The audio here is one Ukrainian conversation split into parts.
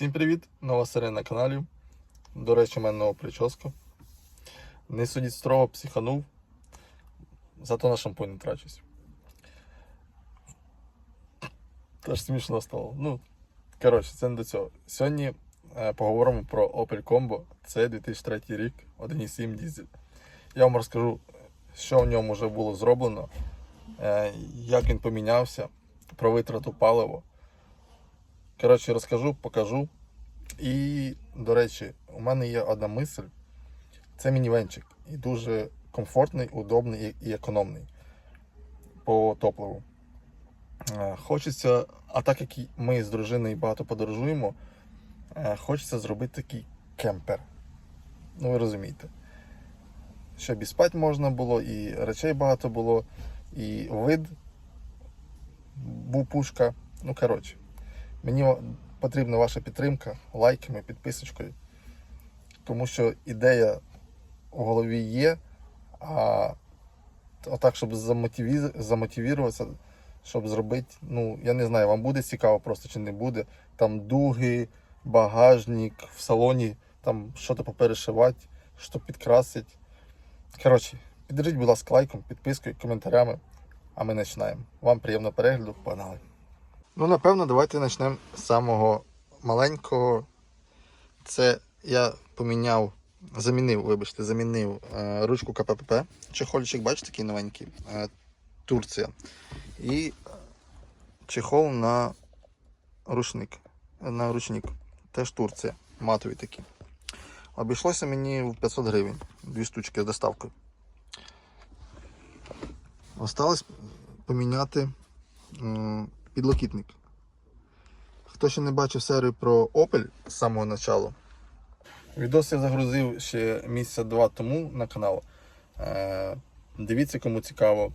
Всім привіт! Нова серія на каналі. До речі, у мене нова прическа. Не судіть строго, психанув. Зато на шампунь не трачусь. Теж смішно стало. Ну, коротше, це не до цього. Сьогодні е, поговоримо про Opel Combo. Це 2003 рік, 1.7 дізель. Я вам розкажу, що в ньому вже було зроблено, е, як він помінявся, про витрату палива. Коротше, розкажу, покажу. І, до речі, у мене є одна мисль. Це мінівенчик. І дуже комфортний, удобний і- економний по топливу. Е, Хочеться, а так як ми з дружиною багато подорожуємо, е, хочеться зробити такий кемпер. Ну, ви розумієте. Щоб і спати можна було, і речей багато було, і вид був пушка. Ну, коротше. Мені потрібна ваша підтримка лайками, підписочкою. Тому що ідея у голові є, а отак, щоб замотиві... замотивіруватися, щоб зробити, ну, я не знаю, вам буде цікаво просто чи не буде. Там дуги, багажник, в салоні, там щось поперешивати, що підкрасити. Коротше, піддержіть, будь ласка, лайком, підпискою, коментарями, а ми починаємо. Вам приємного перегляду, погнали! Ну, напевно, давайте почнемо з самого маленького. Це я поміняв, замінив, вибачте, замінив е, ручку КПП. Чехольчик, бачите, такий новенький. Е, Турція. І чехол на рушник. На ручник. Теж Турція. Матові такі. Обійшлося мені в 500 гривень. Дві штучки з доставкою. Осталось поміняти підлокітник. Хто ще не бачив серію про Opel з самого початку, відос я загрузив ще місяця два тому на канал. Е, Дивіться, кому цікаво.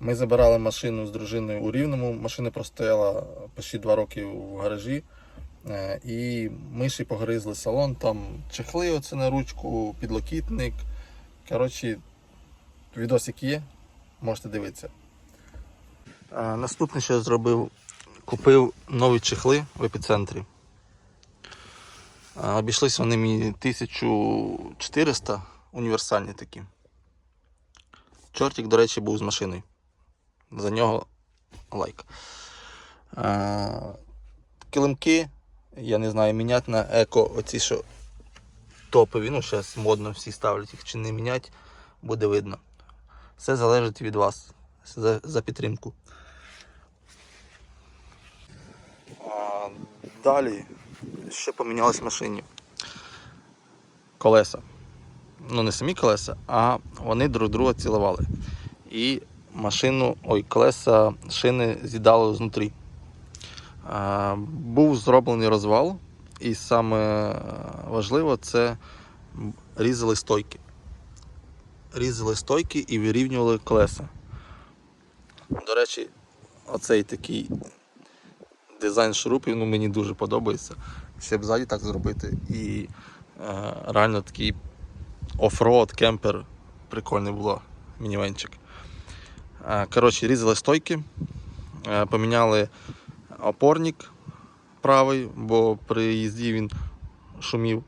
Ми забирали машину з дружиною у Рівному. Машина простояла почти два роки в гаражі. Е, І миші погризли салон, там чехли оце на ручку, підлокітник. Коротше, відосик є, можете дивитися. Наступне, що я зробив, купив нові чехли в епіцентрі. Обійшлись вони мені 1400 універсальні такі. Чортик, до речі, був з машиною. За нього лайк. Килимки, я не знаю, міняти на еко оці, що топові. Ну, зараз модно всі ставлять їх чи не міняти, буде видно. Все залежить від вас за підтримку. Далі ще помінялись машині. Колеса. Ну, не самі колеса, а вони друг друга цілували. І машину, ой, колеса шини з'їдали знутрі. Був зроблений розвал, і саме важливо це різали стойки. Різали стойки і вирівнювали колеса. До речі, оцей такий дизайн шурупів ну, мені дуже подобається. Ще б ззаді так зробити. І е, реально такий оффроад, кемпер. Прикольний було мінівенчик. Е, коротше, різали стойки, е, поміняли опорник правий, бо при їзді він шумів.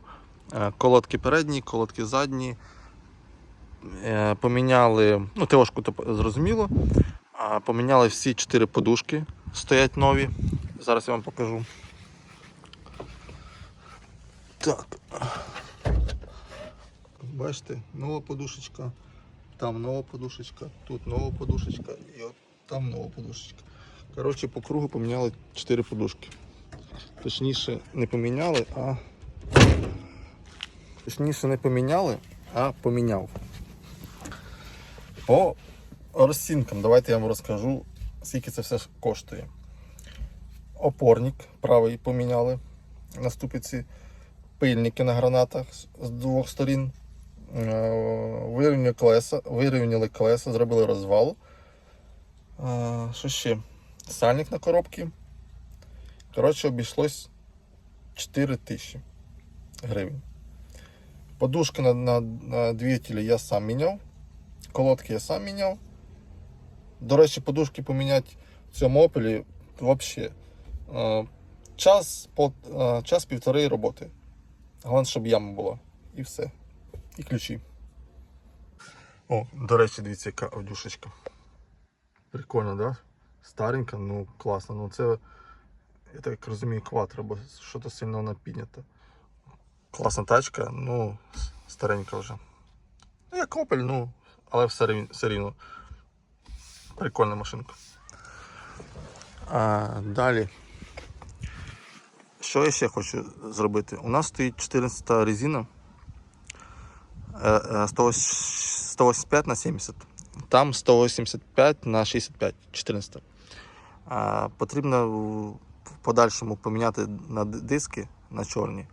Е, колодки передні, колодки задні. Е, поміняли, ну, ТОшку то зрозуміло. Поміняли всі чотири подушки, стоять нові. Зараз я вам покажу. Так. Бачите, нова подушечка, там нова подушечка, тут нова подушечка і от там нова подушечка. Коротше, по кругу поміняли 4 подушки. Точніше, не поміняли, а. Точніше, не поміняли, а поміняв. По розцінкам, давайте я вам розкажу, скільки це все коштує. Опорник правий поміняли на ступиці, пильники на гранатах з- двох сторін. Е, Вирівняли колеса, вирівняли колеса, зробили розвал. Е, Що ще? Сальник на коробці. Коротше, обійшлось 4 тисячі гривень. Подушки на, на, на двигателі я сам міняв. Колодки я сам міняв. До речі, подушки поміняти в цьому опелі взагалі. Час, пол, е, час півтори роботи. Головне, щоб яма була. І все. І ключі. О, до речі, дивіться, яка одюшечка. Прикольно, да? Старенька, ну класно. Ну це, я так розумію, кватро, бо щось сильно вона піднята. Класна тачка, ну, старенька вже. Ну, як Opel, ну, але все. Все рівно. Прикольна машинка. А, далі. Що я ще хочу зробити? У нас стоїть 14 резина е, е, 180 185 на 70. Там 185 на 65, 14. Потрібно в в подальшому поміняти на диски на чорні,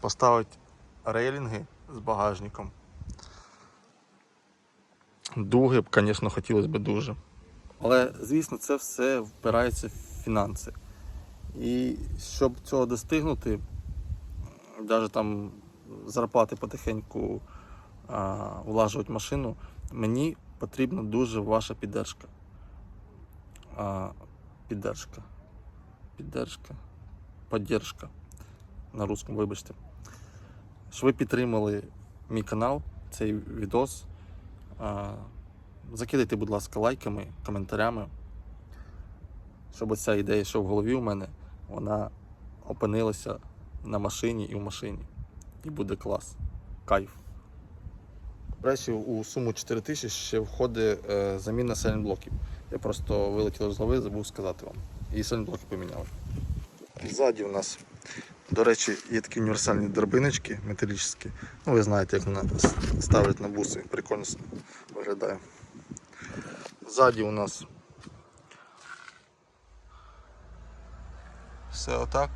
поставити рейлінги з багажником. Дуги б, звісно, хотілося б дуже. Але, звісно, це все впирається в фінанси. І щоб цього достигнути, навіть там зарплати потихеньку а, влажувати машину, мені потрібна дуже ваша піддержка. А, піддержка. Піддержка. Поддержка. На русском, вибачте. Щоб ви підтримали мій канал, цей відос. А, закидайте, будь ласка, лайками, коментарями. Щоб ця ідея, що в голові у мене, вона опинилася на машині і в машині. І буде клас. Кайф. До речі, у суму 4 тисячі ще входить е, заміна сайлентблоків. Я просто вилетів з голови, забув сказати вам. І сайлентблоки поміняли. Ззаді у нас, до речі, є такі універсальні дробиночки металічні. Ну, ви знаєте, як вона с- ставлять на буси. Прикольно виглядає. Ззаді у нас все отак.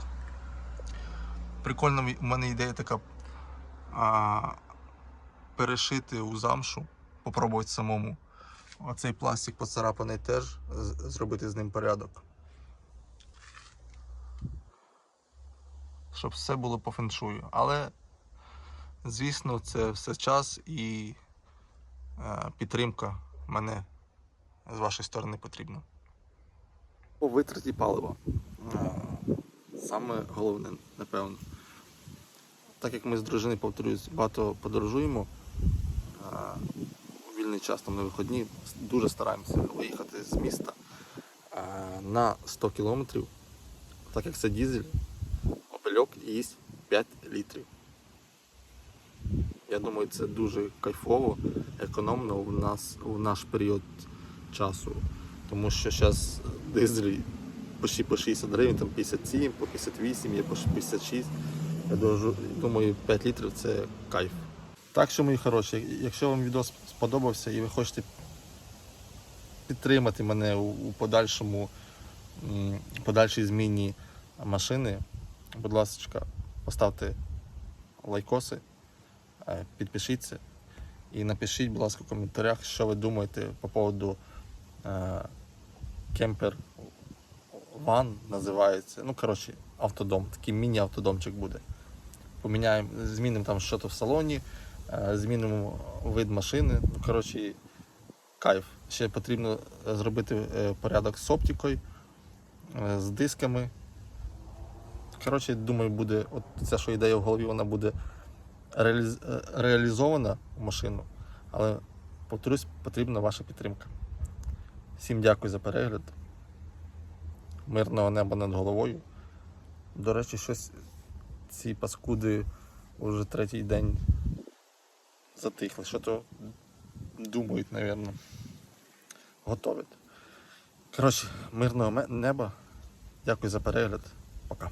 Прикольно, у мене ідея така а, перешити у замшу, попробувати самому. Оцей пластик поцарапаний теж, зробити з ним порядок. Щоб все було по феншую. Але, звісно, це все час і е, підтримка мене з вашої сторони потрібна. По витраті палива. Саме головне, напевно. Так як ми з дружиною, повторюсь, багато подорожуємо, у вільний час там на виходні дуже стараємося виїхати з міста на 100 кілометрів, так як це дізель, опельок їсть 5 літрів. Я думаю, це дуже кайфово, економно у нас у наш період часу. Тому що зараз почти по 60 гривень, там 57, по 58, є по 56. Я думаю, 5 літрів це кайф. Так що, мої хороші, якщо вам відео сподобався і ви хочете підтримати мене у, подальшому подальшій зміні машини, будь ласка, поставте лайкоси, е, підпишіться і напишіть, будь ласка, в коментарях, що ви думаєте по поводу е, кемпер ван називається. Ну, коротше, автодом, такий міні-автодомчик буде. Поміняємо, змінимо там щось в салоні, е, змінимо вид машини. Ну, коротше, кайф. Ще потрібно е, зробити е, порядок з оптикою, з дисками. Коротше, думаю, буде, от ця що ідея в голові, вона буде реаліз... реалізована в машину. Але, повторюсь, потрібна ваша підтримка. Всім дякую за перегляд. Мирного неба над головою. До речі, щось ці паскуди вже третій день затихли. Що то думають, напевно. Готовить. Коротше, мирного неба. Дякую за перегляд. Пока.